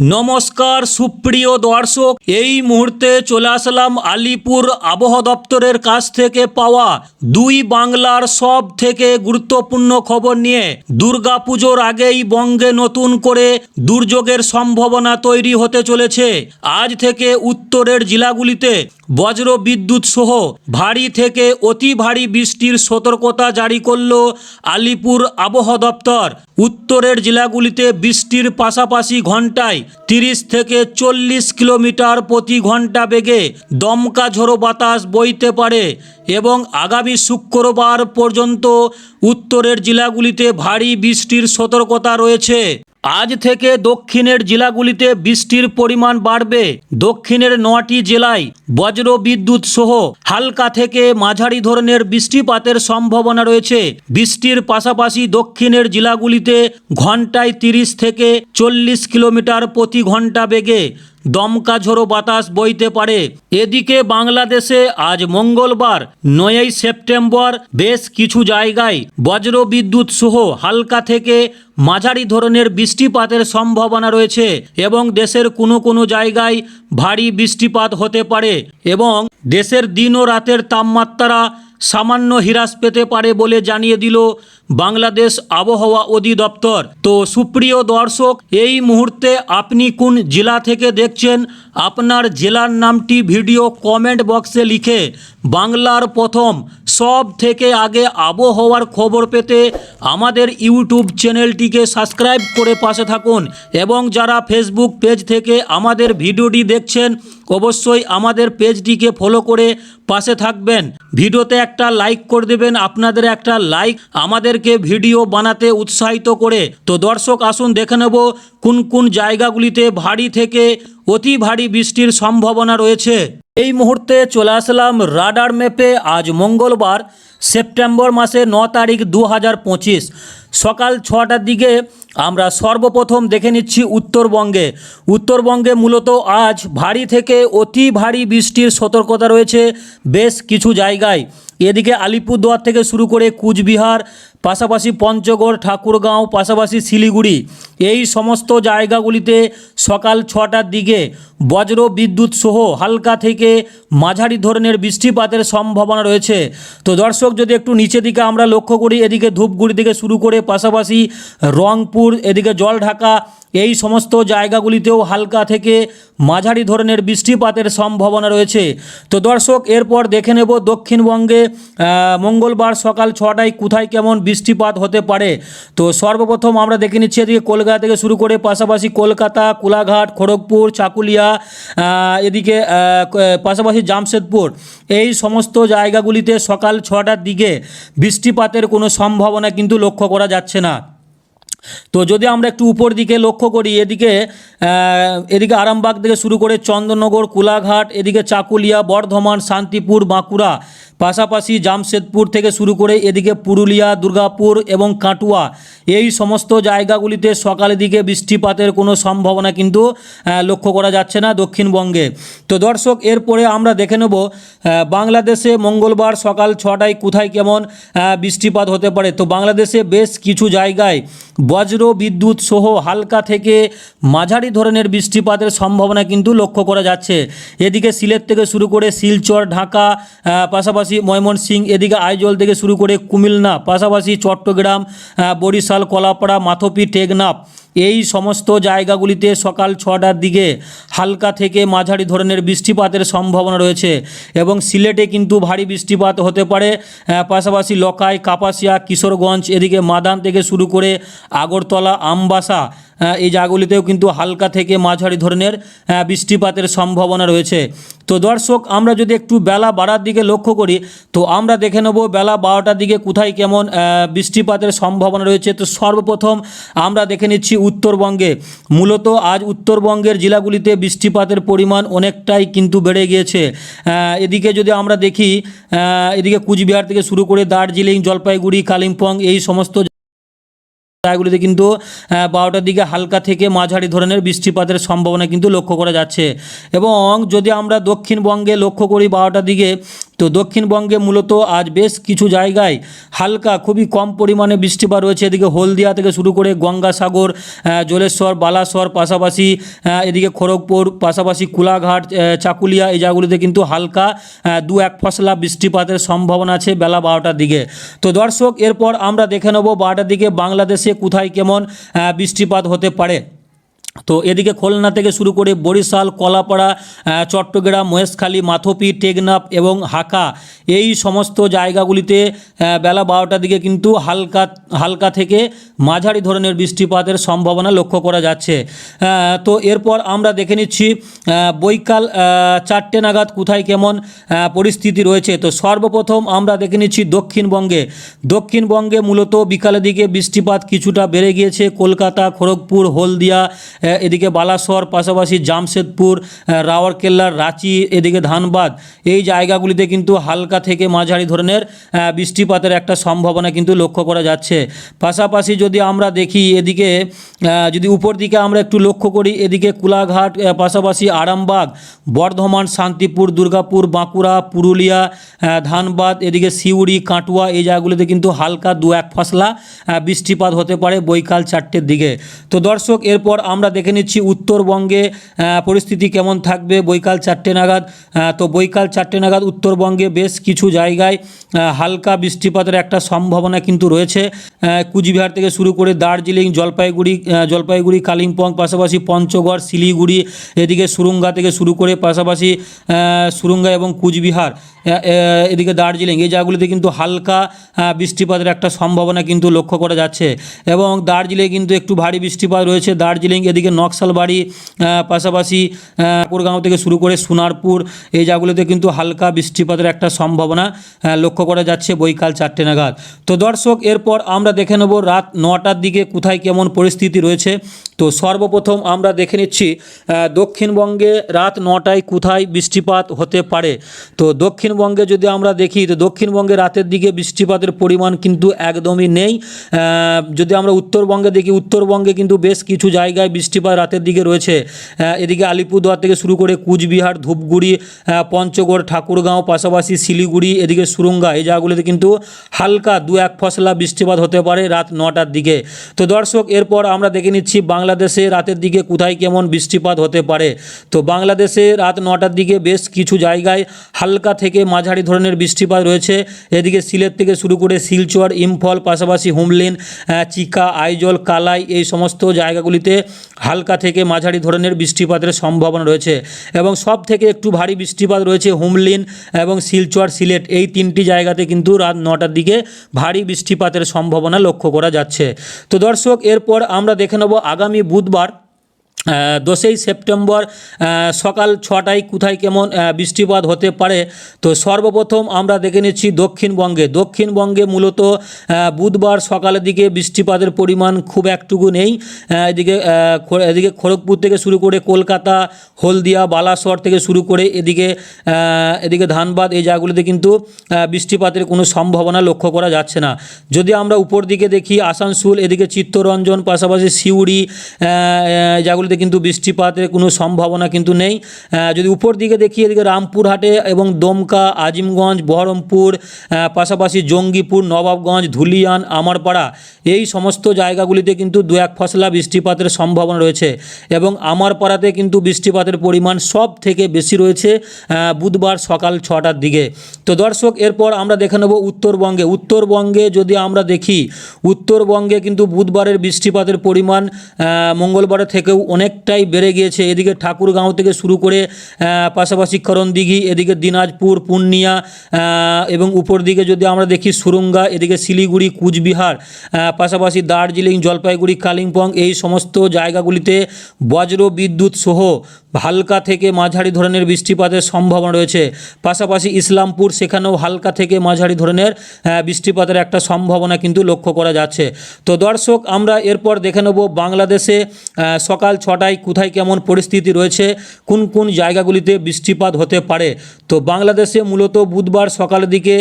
নমস্কার, সুপ্রিয় দর্শক। এই মুহূর্তে চলে আসলাম আলিপুর আবহাওয়া দপ্তরের কাছ থেকে পাওয়া দুই বাংলার সব থেকে গুরুত্বপূর্ণ খবর নিয়ে। দুর্গাপুজোর আগেই বঙ্গে নতুন করে দুর্যোগের সম্ভাবনা তৈরি হতে চলেছে। আজ থেকে উত্তরের জেলাগুলিতে বজ্র বিদ্যুৎ সহ ভারী থেকে অতি ভারী বৃষ্টির সতর্কতা জারি করল আলিপুর আবহাওয়া দপ্তর। উত্তরের জেলাগুলিতে বৃষ্টির পাশাপাশি ঘন্টায় তিরিশ থেকে চল্লিশ কিলোমিটার প্রতি ঘণ্টা বেগে দমকা ঝোড়ো বাতাস বইতে পারে এবং আগামী শুক্রবার পর্যন্ত উত্তরের জেলাগুলিতে ভারী বৃষ্টির সতর্কতা রয়েছে। আজ থেকে দক্ষিণের জেলাগুলিতে বৃষ্টির পরিমাণ বাড়বে। দক্ষিণের নটি জেলায় বজ্র বিদ্যুৎ সহ হালকা থেকে মাঝারি ধরনের বৃষ্টিপাতের সম্ভাবনা রয়েছে। বৃষ্টির পাশাপাশি দক্ষিণের জেলাগুলিতে ঘন্টায় তিরিশ থেকে চল্লিশ কিলোমিটার প্রতি ঘণ্টা বেগে দমকা ঝোড়ো বাতাস বইতে পারে। এদিকে বাংলাদেশে আজ মঙ্গলবার, নয়ই সেপ্টেম্বর, বেশ কিছু জায়গায় বজ্র বিদ্যুৎ সহ হালকা থেকে মাঝারি ধরনের বৃষ্টিপাতের সম্ভাবনা রয়েছে এবং দেশের কোনো কোনো জায়গায় ভারী বৃষ্টিপাত হতে পারে এবং দেশের দিন ও রাতের তাপমাত্রা সামান্য হিরাস পেতে পারে বলে জানিয়ে দিল বাংলাদেশ আবহাওয়া অধিদপ্তর। তো সুপ্রিয় দর্শক, এই মুহূর্তে আপনি কোন জেলা থেকে দেখছেন? আপনার জেলার নামটি ভিডিও কমেন্ট বক্সে লিখে বাংলার প্রথম সব থেকে আগে আবহাওয়ার খবর পেতে আমাদের ইউটিউব চ্যানেলটিকে সাবস্ক্রাইব করে পাশে থাকুন এবং যারা ফেসবুক পেজ থেকে আমাদের ভিডিওটি দেখছেন, অবশ্যই আমাদের পেজটিকে ফলো করে পাশে থাকবেন। ভিডিওতে একটা লাইক করে দেবেন, আপনাদের একটা লাইক আমাদেরকে ভিডিও বানাতে উৎসাহিত করে। তো দর্শক, আসুন দেখে নেব কোন কোন জায়গাগুলিতে ভারী থেকে অতি ভারী বৃষ্টির সম্ভাবনা রয়েছে। এই মুহূর্তে চলে আসলাম রাডার ম্যাপে। আজ মঙ্গলবার, সেপ্টেম্বর মাসে ন তারিখ দু হাজার পঁচিশ। সকাল ছটার দিকে আমরা সর্বপ্রথম দেখে নিচ্ছি উত্তরবঙ্গে। উত্তরবঙ্গে মূলত আজ ভারী থেকে অতি ভারী বৃষ্টির সতর্কতা রয়েছে বেশ কিছু জায়গায়। এদিকে আলিপুরদুয়ার থেকে শুরু করে কুচবিহার, পাশাপাশি পঞ্চগড়, ঠাকুরগাঁও, পাশাপাশি শিলিগুড়ি। এই সমস্ত জায়গাগুলিতে সকাল ছটার দিকে বজ্র বিদ্যুৎ সহ হালকা থেকে মাঝারি ধরনের বৃষ্টিপাতের সম্ভাবনা রয়েছে। তো দর্শক, যদি একটু নিচে দিকে আমরা লক্ষ্য করি, এদিকে ধূপগুড়ি থেকে শুরু করে পাশাপাশি রংপুর, এদিকে জলঢাকা এই সমস্ত জায়গাগুলিতেও হালকা থেকে মাঝারি ধরনের বৃষ্টিপাতের সম্ভাবনা রয়েছে। তো দর্শক, এরপর দেখে নেব দক্ষিণবঙ্গে মঙ্গলবার সকাল ছটায় কোথায় কেমন বৃষ্টিপাত হতে পারে। তো সর্বপ্রথম আমরা দেখে নিচ্ছি এদিকে কলকাতা থেকে শুরু করে পাশাপাশি কলকাতা, কোলাঘাট, খড়গপুর, চাকুলিয়া এদিকে পাশাপাশি জামশেদপুর। এই সমস্ত জায়গাগুলিতে সকাল ছটার দিকে বৃষ্টিপাতের কোনো সম্ভাবনা কিন্তু লক্ষ্য করা যাচ্ছে না। তো যদি আমরা একটু উপর দিকে লক্ষ্য করি, এদিকে এদিকে আরামবাগ থেকে শুরু করে চন্দননগর কোলাঘাট, এদিকে চাকুলিয়া, বর্ধমান, শান্তিপুর, বাঁকুড়া পাশাপাশি জামশেদপুর থেকে শুরু করে এদিকে পুরুলিয়া দুর্গাপুর এবং কাটুয়া এই সমস্ত জায়গাগুলিতে সকালের দিকে বৃষ্টিপাতের কোনো সম্ভাবনা কিন্তু লক্ষ্য করা যাচ্ছে না দক্ষিণবঙ্গে। তো দর্শক এরপরে আমরা দেখে নেব বাংলাদেশে মঙ্গলবার সকাল ছটায় কোথায় কেমন বৃষ্টিপাত হতে পারে। তো বাংলাদেশে বেশ কিছু জায়গায় বজ্র বিদ্যুৎ সহ হালকা থেকে মাঝারি ধরনের বৃষ্টিপাতের সম্ভাবনা কিন্তু লক্ষ্য করা যাচ্ছে। এদিকে সিলেট থেকে শুরু করে শিলচর ঢাকা আহ, পাশাপাশি ময়মনসিংহ এদিকে আইজল থেকে শুরু করে কুমিল্লা, পাশাপাশি চট্টগ্রাম বরিশাল, কলাপাড়া, মাথপি, টেকনাফ, এই সমস্ত জায়গাগুলিতে সকাল ছটার দিকে হালকা থেকে মাঝারি ধরনের বৃষ্টিপাতের সম্ভাবনা রয়েছে এবং সিলেটে কিন্তু ভারী বৃষ্টিপাত হতে পারে। পাশাপাশি লকাই, কাপাসিয়া, কিশোরগঞ্জ, এদিকে মাদান থেকে শুরু করে আগরতলা, আমবাসা এই জায়গাগুলিতেও কিন্তু হালকা থেকে মাঝারি ধরনের বৃষ্টিপাতের সম্ভাবনা রয়েছে। তো দর্শক, আমরা যদি একটু বেলা বাড়ার দিকে লক্ষ্য করি, তো আমরা দেখে নেব বেলা বারোটার দিকে কোথায় কেমন বৃষ্টিপাতের সম্ভাবনা রয়েছে। তো সর্বপ্রথম আমরা দেখে নিচ্ছি উত্তরবঙ্গে। মূলত আজ উত্তরবঙ্গের জেলাগুলিতে বৃষ্টিপাতের পরিমাণ অনেকটাই কিন্তু বেড়ে গিয়েছে। এদিকে যদি আমরা দেখি এদিকে কুচবিহার থেকে শুরু করে দার্জিলিং, জলপাইগুড়ি, কালিম্পং, এই সমস্ত জায়গাগুলিতে কিন্তু বারোটার দিকে হালকা থেকে মাঝারি ধরনের বৃষ্টিপাতের সম্ভাবনা কিন্তু লক্ষ্য করা যাচ্ছে। এবং যদি আমরা দক্ষিণবঙ্গে লক্ষ্য করি, বারোটার দিকে তো দক্ষিণবঙ্গে মূলত আজ বেশ কিছু জায়গায় হালকা খুবই কম পরিমাণে বৃষ্টিপাত রয়েছে। এদিকে হলদিয়া থেকে শুরু করে গঙ্গাসাগর জলেশ্বর, বালাসর পাশাপাশি এদিকে খড়গপুর, পাশাপাশি কুলাঘাট চাকুলিয়া এই জায়গাগুলিতে কিন্তু হালকা দু এক ফসলা বৃষ্টিপাতের সম্ভাবনা আছে বেলা বারোটার দিকে। তো দর্শক, এরপর আমরা দেখে নেব বারোটার দিকে বাংলাদেশে কোথায় কেমন বৃষ্টিপাত হতে পারে। তো এদিকে খুলনা থেকে শুরু করে বরিশাল, কলাপাড়া চট্টগ্রাম, মহেশখালী, মাথপি, টেকনাফ এবং হাকা এই সমস্ত জায়গাগুলিতে বেলা বারোটার দিকে কিন্তু হালকা হালকা থেকে মাঝারি ধরনের বৃষ্টিপাতের সম্ভাবনা লক্ষ্য করা যাচ্ছে। তো এরপর আমরা দেখে নিচ্ছি বৈকাল চারটে নাগাদ কোথায় কেমন পরিস্থিতি রয়েছে। তো সর্বপ্রথম আমরা দেখে নিচ্ছি দক্ষিণবঙ্গে। দক্ষিণবঙ্গে মূলত বিকালের দিকে বৃষ্টিপাত কিছুটা বেড়ে গিয়েছে। কলকাতা, খড়গপুর, হলদিয়া এদিকে বালাসর পাশাপাশি জামশেদপুর রাওয়ারকেল্লার, রাঁচি, এদিকে ধানবাদ। এই জায়গাগুলিতে কিন্তু হালকা থেকে মাঝারি ধরনের বৃষ্টিপাতের একটা সম্ভাবনা কিন্তু লক্ষ্য করা যাচ্ছে। পাশাপাশি যদি আমরা দেখি এদিকে যদি উপর দিকে আমরা একটু লক্ষ্য করি, এদিকে কুলাঘাট পাশাপাশি আরামবাগ, বর্ধমান, শান্তিপুর, দুর্গাপুর, বাঁকুড়া, পুরুলিয়া ধানবাদ, এদিকে সিউড়ি, কাটুয়া, এই জায়গাগুলিতে কিন্তু হালকা দু এক ফসলা বৃষ্টিপাত হতে পারে বৈকাল চারটের দিকে। তো দর্শক, এরপর আমরা দেখে নিচ্ছি উত্তরবঙ্গে পরিস্থিতি কেমন থাকবে? বৈকাল চারটে নাগাদ তো বৈকাল চারটে নাগাদ উত্তরবঙ্গে বেশ কিছু জায়গায় হালকা বৃষ্টিপাতের একটা সম্ভাবনা কিন্তু রয়েছে। কুচবিহার থেকে শুরু করে দার্জিলিং, জলপাইগুড়ি জলপাইগুড়ি, কালিম্পং, পাশাপাশি পঞ্চগড়, শিলিগুড়ি, এদিকে সুরঙ্গা থেকে শুরু করে পাশাপাশি সুরঙ্গা এবং কুচবিহার এদিকে দার্জিলিং, এই জায়গাগুলিতে কিন্তু হালকা বৃষ্টিপাতের একটা সম্ভাবনা কিন্তু লক্ষ্য করা যাচ্ছে। এবং দার্জিলিংয়ে কিন্তু একটু ভারী বৃষ্টিপাত রয়েছে। দার্জিলিং এদিকে নকশালবাড়ি পাশাপাশি ঠাকুরগাঁও থেকে শুরু করে সোনারপুর, এই জায়গাগুলিতে কিন্তু হালকা বৃষ্টিপাতের একটা সম্ভাবনা লক্ষ্য করা যাচ্ছে বৈকাল চারটে নাগাদ। তো দর্শক, এরপর আমরা দেখে নেব রাত নটার দিকে কোথায় কেমন পরিস্থিতি রয়েছে। তো সর্বপ্রথম আমরা দেখে নিচ্ছি দক্ষিণবঙ্গে রাত নটায় কোথায় বৃষ্টিপাত হতে পারে। তো দক্ষিণবঙ্গে যদি আমরা দেখি, তো দক্ষিণবঙ্গে রাতের দিকে বৃষ্টিপাতের পরিমাণ কিন্তু একদমই নেই। যদি আমরা উত্তরবঙ্গে দেখি, উত্তরবঙ্গে কিন্তু বেশ কিছু জায়গায় বৃষ্টিপাত রাতের দিকে রয়েছে এদিকে আলিপুরদুয়ার থেকে শুরু করে কুচবিহার, ধূপগুড়ি পঞ্চগড়, ঠাকুরগাঁও, পাশাপাশি শিলিগুড়ি, এদিকে সুরঙ্গা, এই জায়গাগুলিতে কিন্তু হালকা দু এক ফসলা বৃষ্টিপাত হতে পারে রাত নটার দিকে। তো দর্শক, এরপর আমরা দেখে নিচ্ছি বাংলাদেশে রাতের দিকে কোথায় কেমন বৃষ্টিপাত হতে পারে। তো বাংলাদেশে রাত নটার দিকে বেশ কিছু জায়গায় হালকা থেকে মাঝারি ধরনের বৃষ্টিপাত রয়েছে। এদিকে সিলেট থেকে শুরু করে শিলচর, ইম্ফল, পাশাপাশি হুমলিন চিকা, আইজল, কালাই, এই সমস্ত জায়গাগুলিতে হালকা থেকে মাঝারি ধরনের বৃষ্টিপাতের সম্ভাবনা রয়েছে এবং সব থেকে একটু ভারী বৃষ্টিপাত রয়েছে হুমলিন এবং শিলচর, সিলেট। এই তিনটি জায়গাতে কিন্তু রাত নটার দিকে ভারী বৃষ্টিপাতের সম্ভাবনা লক্ষ্য করা যাচ্ছে। তো দর্শক, এরপর আমরা দেখে নেব আগামী বুধবার দশই সেপ্টেম্বর সকাল ছটায় কোথায় কেমন বৃষ্টিপাত হতে পারে? তো সর্বপ্রথম আমরা দেখে নিচ্ছি দক্ষিণবঙ্গে। দক্ষিণবঙ্গে মূলত বুধবার সকালের দিকে বৃষ্টিপাতের পরিমাণ খুব একটুকু নেই। এদিকে এদিকে খড়গপুর থেকে শুরু করে কলকাতা হলদিয়া বালাসর থেকে শুরু করে এদিকে এদিকে ধানবাদ এই জায়গাগুলিতে কিন্তু বৃষ্টিপাতের কোনো সম্ভাবনা লক্ষ্য করা যাচ্ছে না। যদি আমরা উপর দিকে দেখি আসানসোল এদিকে চিত্তরঞ্জন পাশাপাশি সিউড়ি আহ, জায়গাগুলিতে কিন্তু বৃষ্টিপাতের কোনো সম্ভাবনা কিন্তু নেই। যদি উপর দিকে দেখি, এদিকে রামপুরহাটে এবং দমকা, আজিমগঞ্জ, বহরমপুর পাশাপাশি জঙ্গিপুর, নবাবগঞ্জ, ধুলিয়ান, আমারপাড়া এই সমস্ত জায়গাগুলিতে কিন্তু দু এক ফসলা বৃষ্টিপাতের সম্ভাবনা রয়েছে এবং আমারপাড়াতে কিন্তু বৃষ্টিপাতের পরিমাণ সব থেকে বেশি রয়েছে বুধবার সকাল ছটার দিকে। তো দর্শক, এরপর আমরা দেখে নেব উত্তরবঙ্গে। উত্তরবঙ্গে যদি আমরা দেখি, উত্তরবঙ্গে কিন্তু বুধবারের বৃষ্টিপাতের পরিমাণ মঙ্গলবারের থেকেও অনেকটাই বেড়ে গিয়েছে। এদিকে ঠাকুরগাঁও থেকে শুরু করে পাশাপাশি করণদিঘি এদিকে দিনাজপুর, পূর্ণিয়া এবং উপর দিকে যদি আমরা দেখি সুরঙ্গা, এদিকে শিলিগুড়ি, কুচবিহার পাশাপাশি দার্জিলিং, জলপাইগুড়ি, কালিম্পং, এই সমস্ত জায়গাগুলিতে বজ্র বিদ্যুৎ সহ হালকা থেকে মাঝারি ধরনের বৃষ্টিপাতের সম্ভাবনা রয়েছে। পাশাপাশি ইসলামপুর, সেখানেও হালকা থেকে মাঝারি ধরনের বৃষ্টিপাতের একটা সম্ভাবনা কিন্তু লক্ষ্য করা যাচ্ছে। তো দর্শক, আমরা এরপর দেখে নেব বাংলাদেশে সকাল ছটায় কোথায় কেমন পরিস্থিতি রয়েছে, কোন কোন জায়গাগুলিতে বৃষ্টিপাত হতে পারে? তো বাংলাদেশে মূলত বুধবার সকালের দিকে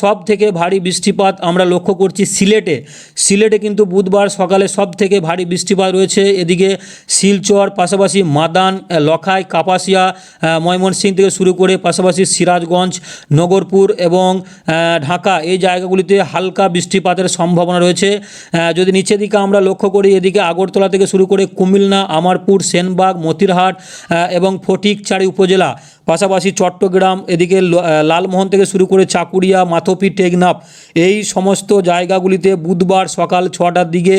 সব থেকে ভারী বৃষ্টিপাত আমরা লক্ষ্য করছি সিলেটে। সিলেটে কিন্তু বুধবার সকালে সব থেকে ভারী বৃষ্টিপাত রয়েছে। এদিকে শিলচর, পাশাপাশি মাদান লখাই, কাপাসিয়া ময়মনসিংহ থেকে শুরু করে পাশাপাশি সিরাজগঞ্জ, নগরপুর এবং ঢাকা এই জায়গাগুলিতে হালকা বৃষ্টিপাতের সম্ভাবনা রয়েছে। যদি নিচের দিকে আমরা লক্ষ্য করি, এদিকে আগরতলা থেকে শুরু করে কুমিল্লা আমারপুর, সেনবাগ, মতিরহাট এবং ফটিকছাড়ি উপজেলা। পাশাপাশি চট্টগ্রাম, এদিকে লালমোহন থেকে শুরু করে চাকুরিয়া, মাথোপি, টেকনাফ। এই সমস্ত জায়গাগুলিতে বুধবার সকাল ছটার দিকে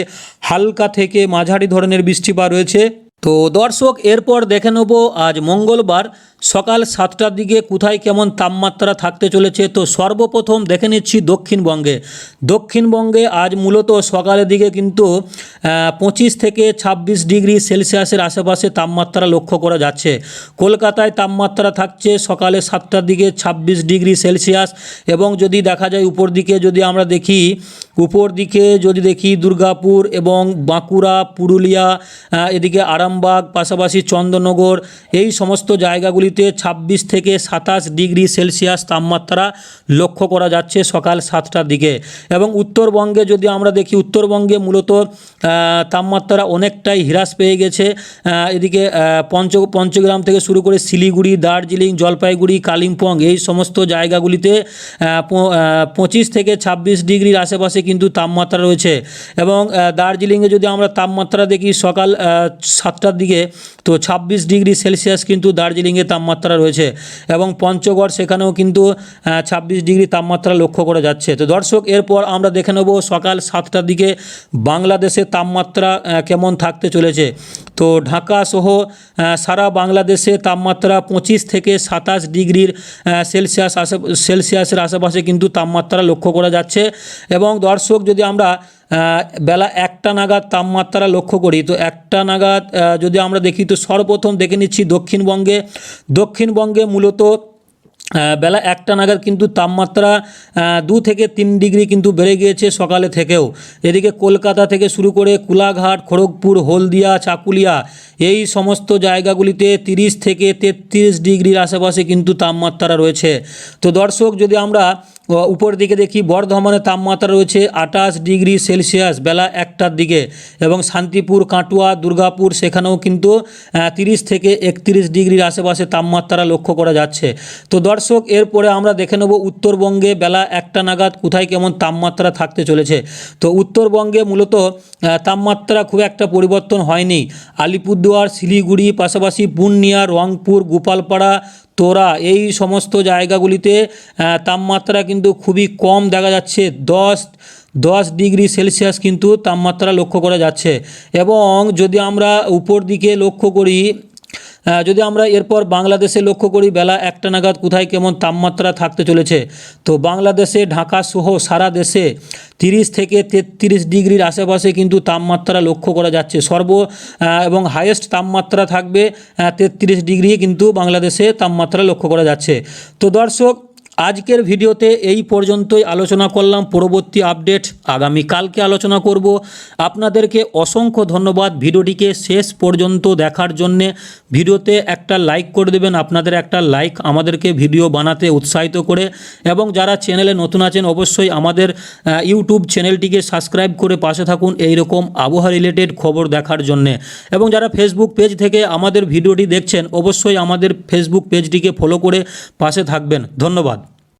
হালকা থেকে মাঝারি ধরনের বৃষ্টিপাত রয়েছে। তো দর্শক, এরপর দেখে নেব আজ মঙ্গলবার সকাল সাতটার দিকে কোথায় কেমন তাপমাত্রা থাকতে চলেছে তো সর্বপ্রথম দেখে নিচ্ছি দক্ষিণবঙ্গে। দক্ষিণবঙ্গে আজ মূলত সকালের দিকে কিন্তু পঁচিশ থেকে ছাব্বিশ ডিগ্রি সেলসিয়াসের আশেপাশে তাপমাত্রা লক্ষ্য করা যাচ্ছে। কলকাতায় তাপমাত্রা থাকছে সকালে সাতটার দিকে ছাব্বিশ ডিগ্রি সেলসিয়াস এবং যদি দেখা যায় উপর দিকে যদি আমরা দেখি, উপর দিকে যদি দেখি দুর্গাপুর এবং বাঁকুড়া, পুরুলিয়া এদিকে আরামবাগ, পাশাপাশি চন্দননগর এই সমস্ত জায়গাগুলিতে ছাব্বিশ থেকে সাতাশ ডিগ্রি সেলসিয়াস তাপমাত্রা লক্ষ্য করা যাচ্ছে সকাল সাতটার দিকে। এবং উত্তরবঙ্গে যদি আমরা দেখি, উত্তরবঙ্গে মূলত তাপমাত্রা অনেকটাই হ্রাস পেয়ে গেছে। এদিকে পঞ্চ, পঞ্চগ্রাম থেকে শুরু করে শিলিগুড়ি, দার্জিলিং, জলপাইগুড়ি, কালিম্পং এই সমস্ত জায়গাগুলিতে পঁচিশ থেকে ছাব্বিশ ডিগ্রির আশেপাশে কিন্তু তাপমাত্রা রয়েছে। এবং দার্জিলিংয়ে যদি আমরা তাপমাত্রা দেখি সকাল সাতটার দিকে, তো ছাব্বিশ ডিগ্রি সেলসিয়াস কিন্তু দার্জিলিংয়ে তাপমাত্রা রয়েছে এবং পঞ্চগড় সেখানেও কিন্তু ছাব্বিশ ডিগ্রি তাপমাত্রা লক্ষ্য করা যাচ্ছে। তো দর্শক, এরপর আমরা দেখে নেব সকাল সাতটার দিকে বাংলাদেশের তাপমাত্রা কেমন থাকতে চলেছে। তো ঢাকা সহ সারা বাংলাদেশে তাপমাত্রা পঁচিশ থেকে সাতাশ ডিগ্রির সেলসিয়াস আশে, সেলসিয়াসের আশেপাশে কিন্তু তাপমাত্রা লক্ষ্য করা যাচ্ছে। এবং দর্শক, যদি আমরা বেলা একটা নাগাদ তাপমাত্রা লক্ষ্য করি। তো একটা নাগাদ যদি আমরা দেখি, তো সর্বপ্রথম দেখে নিচ্ছি দক্ষিণবঙ্গে। দক্ষিণবঙ্গে মূলত বেলা একটা নাগাদ কিন্তু তাপমাত্রা দু থেকে তিন ডিগ্রি কিন্তু বেড়ে গিয়েছে সকালে থেকেও। এদিকে কলকাতা থেকে শুরু করে কুলাঘাট, খড়গপুর, হলদিয়া, চাকুলিয়া, এই সমস্ত জায়গাগুলিতে তিরিশ থেকে তেত্রিশ ডিগ্রির আশেপাশে কিন্তু তাপমাত্রা রয়েছে। তো দর্শক, যদি আমরা উপর দিকে দেখি বর্ধমানে তাপমাত্রা রয়েছে আঠাশ ডিগ্রি সেলসিয়াস, বেলা একটার দিকে। এবং শান্তিপুর, কাটুয়া, দুর্গাপুর সেখানেও কিন্তু তিরিশ থেকে একত্রিশ ডিগ্রির আশেপাশে তাপমাত্রা লক্ষ্য করা যাচ্ছে। তো দর্শক, এরপরে আমরা দেখে নেব উত্তরবঙ্গে বেলা একটা নাগাদ কোথায় কেমন তাপমাত্রা থাকতে চলেছে। তো উত্তরবঙ্গে মূলত তাপমাত্রা খুব একটা পরিবর্তন হয়নি। আলিপুরদুয়ার, শিলিগুড়ি, পাশাপাশি পূর্ণিয়া, রংপুর, গোপালপাড়া তোরা এই সমস্ত জায়গাগুলিতে তাপমাত্রা কিন্তু খুবই কম দেখা যাচ্ছে। দশ দশ ডিগ্রি সেলসিয়াস কিন্তু তাপমাত্রা লক্ষ্য করা যাচ্ছে। এবং যদি আমরা উপর দিকে লক্ষ্য করি যদি আমরা এরপর বাংলাদেশে লক্ষ্য করি, বেলা একটা নাগাদ কোথায় কেমন তাপমাত্রা থাকতে চলেছে? তো বাংলাদেশে, ঢাকা সহ সারা দেশে তিরিশ থেকে তেত্রিশ ডিগ্রির আশেপাশে কিন্তু তাপমাত্রা লক্ষ্য করা যাচ্ছে। সর্ব এবং হাইয়েস্ট তাপমাত্রা থাকবে তেত্রিশ ডিগ্রি কিন্তু বাংলাদেশে তাপমাত্রা লক্ষ্য করা যাচ্ছে। তো দর্শক আজকের ভিডিওতে এই পর্যন্তই আলোচনা করলাম। পরবর্তী আপডেট আগামী কালকে আলোচনা করব। আপনাদেরকে অসংখ্য ধন্যবাদ ভিডিওটিকে শেষ পর্যন্ত দেখার জন্যে। ভিডিওতে একটা লাইক করে দেবেন, আপনাদের একটা লাইক আমাদেরকে ভিডিও বানাতে উৎসাহিত করে। এবং যারা চ্যানেলে নতুন আছেন, অবশ্যই আমাদের ইউটিউব চ্যানেলটিকে সাবস্ক্রাইব করে পাশে থাকুন এই রকম আবহাওয়া রিলেটেড খবর দেখার জন্যে। এবং যারা ফেসবুক পেজ থেকে আমাদের ভিডিওটি দেখছেন, অবশ্যই আমাদের ফেসবুক পেজটিকে ফলো করে পাশে থাকবেন। ধন্যবাদ।